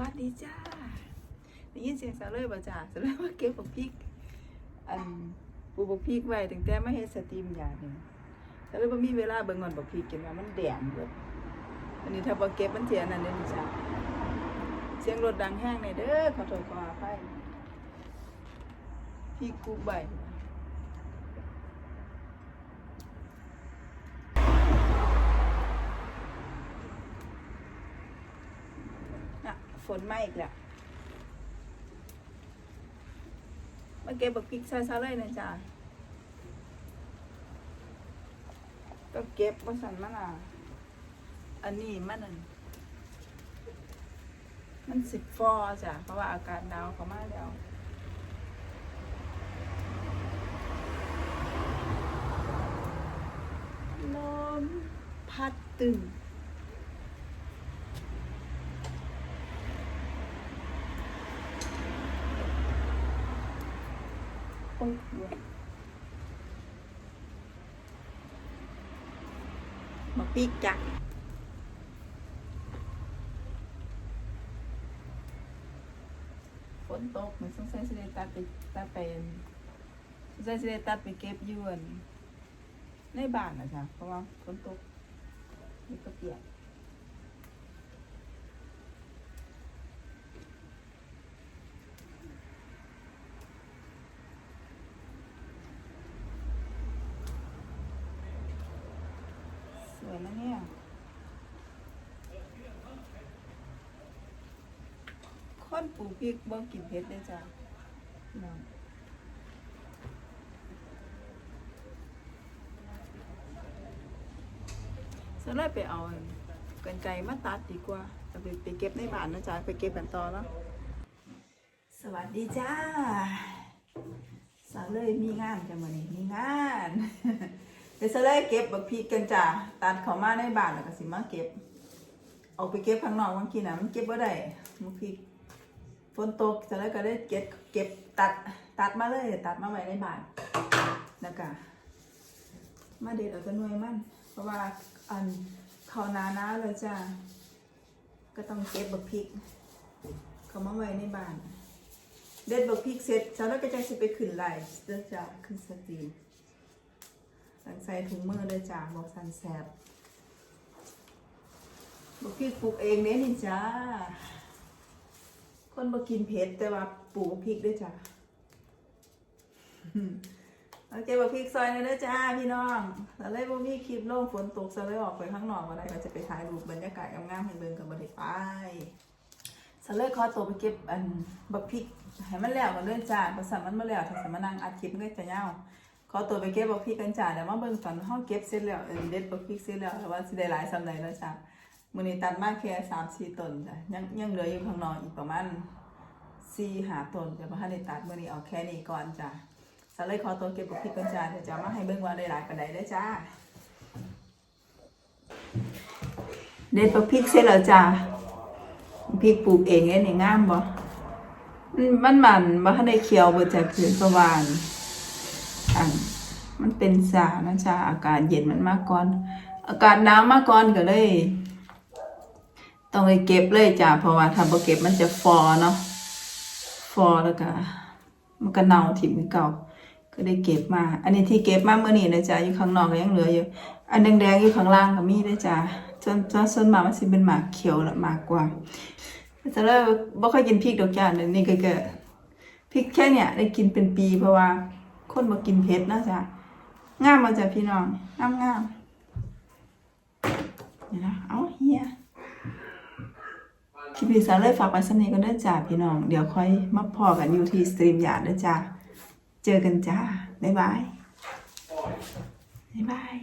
วัสดีจ้าได้ยินเสียงสาวเลยบ่จ้าสาวเลยว่าเก็บบักพริก อันปลูกบักพริกไว้ตั้งแต่มาเฮ็ดสตรีมยาเนี่ยสาวเลยบ่มีเวลาเบิ่งงอนบักพริกกินว่ามันแดงเบิดอันนี้ถ้าบ่เก็บมันเสียนั่นเด้อจ้าเสียงรถดังแห้งในเด้อขอโทษขออภัยพริกปลูใบอะ ฝนมาอีกแล้วมาเก็บบักพริกใส่ซะเลยนะจ๊ะก็เก็บมาสั่นมันอะ อันนี้มันนั่นมันสิบฟอจ้ะ เพราะว่าอากาศหนาวเขามาแล้วลมพัดตึง โอ้ยเบื่อมาปีกจักฝนตกมันสงสัยสิได้ตัดไปตัดไปอันสงสัยสิได้ตัดไปเก็บยวนในบ้านนะจ๊ะเพราะว่าฝนตกนี่ก็เปียก วยนะเนี่ย คนปลูกพริกบ่กินเผ็ดเลยจ้ะน้องสเลยไปเอากันไกรมาตัดดีกว่าจะไปไปเก็บในบ้านนะจ๊ะไปเก็บกันต่อแล้ว สวัสดีจ้าสาวเลยมีงานกันมานี่มีงาน เดี๋ยวสาวเลยเก็บบักพริกกันจ้ะตัดเขามาในบ้านแล้วก็สิมาเก็บออกไปเก็บข้างนอกบางทีนะมันเก็บบ่าได้บางทีฝนตกจะแล้ก็ได้เก็บเก็บตัดตัดมาเลย ตัดมาไว้ในบ้านแล้วก็มาเด็ดเอาแตัวหน่วยมัน เพราะว่าอันเขานาหนาเลยจ้าก็ต้องเก็บบักพริก เขามาไว้ในบ้าน เด็ดบักพริกเสร็จจะแล้วก็จะสิไปขึ้นไลฟ์เด้อจ้าขึ้นสตรีม ใส่ถุงมือเลยจ้าบอกสันแสบบุกพริกปลูกเองเนี่ยนี่จ้า คนบ่กินเผ็ดแต่ว่าปลูกพริกด้วยจ้าโอเคบักพริกซอยเลยนะจ้าพี่น้องแล้วเลยบ่มีคลิปลงฝนตกซะเลยออกไปข้างนอกมาได้ก็จะไปถ่ายรูปบรรยากาศงามๆให้เบิ่งกับบ่ได้ไปสเลยขอตัวไปเก็บอันบักพริกให้มันแล้วกันเลยจ้าประสานมันมาแล้วถ้าสมานั่งอัดคลิปก็จะยาว อตัวไปเก็บบักพริกกันจ้าเดี๋ยวมาเบิ่งตอนเฮาเก็บเสร็จแล้วเออเด็ดบักพริกเสร็จแล้วแล้วว่าสิได้หลายซำใดแล้วจ้ามือนี้ตัดมาแค่สามสี่ต้นจ้ะยังยังเหลืออยู่ข้างนอกอีกประมาณสี่หาต้นจะมาให้ได้ตัดมือนี้เอาแค่นี้ก่อนจ้ะสเลยขอตัวเก็บกับพริกก่อนจ้าเดี๋ยวจะเอมาให้เบิ่งว่าได้หลายปานใดได้จ้าเด็ดปักพริกเสร็จแล้วจ้าพริกปลูกเองเนี่ยงามบ่มันมันมันบ่ทันได้เขียวเบิดจากคืนประวาน อัน มันเป็นสานะจ้าอากาศเย็นมันมากก่อน อากาศหนาวมาก่อนก็เลย ต้องไปเก็บเลยจ้ะเพราะว่าถ้าบ่เก็บมันจะฟอเนาะฟอแล้วก็มันก็เน่าถิ่มเก่า ก็ได้เก็บมา อันนี้ที่เก็บมาเมื่อนี้นะจ๊ะอยู่ข้างนอกก็ยังเหลืออยู่ อันแดงๆอยู่ข้างล่างก็มีได้จ้ะจนจนส่วนมากมันสิเป็นหมากเขียวละหมากกว่าแต่แล้วบ่ค่อยกินพริกดอกจ้ะเดี๋ยนี่ก็ก็พริกแค่เนี้ยได้กินเป็นปีเพราะว่า คนมากินเผ็ดนะจ๊ะงามมาจ้ะพี่น้องงามงามเดี๋ยวนะเอาเฮียคลิปนี้สาวเลยฝากไว้สำนี้ก็ได้จ้าพี่น้อง เดี๋ยวค่อยมาพอกันอยู่ที่สตรีมยาร์ดเด้อจ้าเจอกันจ้าบ๊ายบายบ๊ายบาย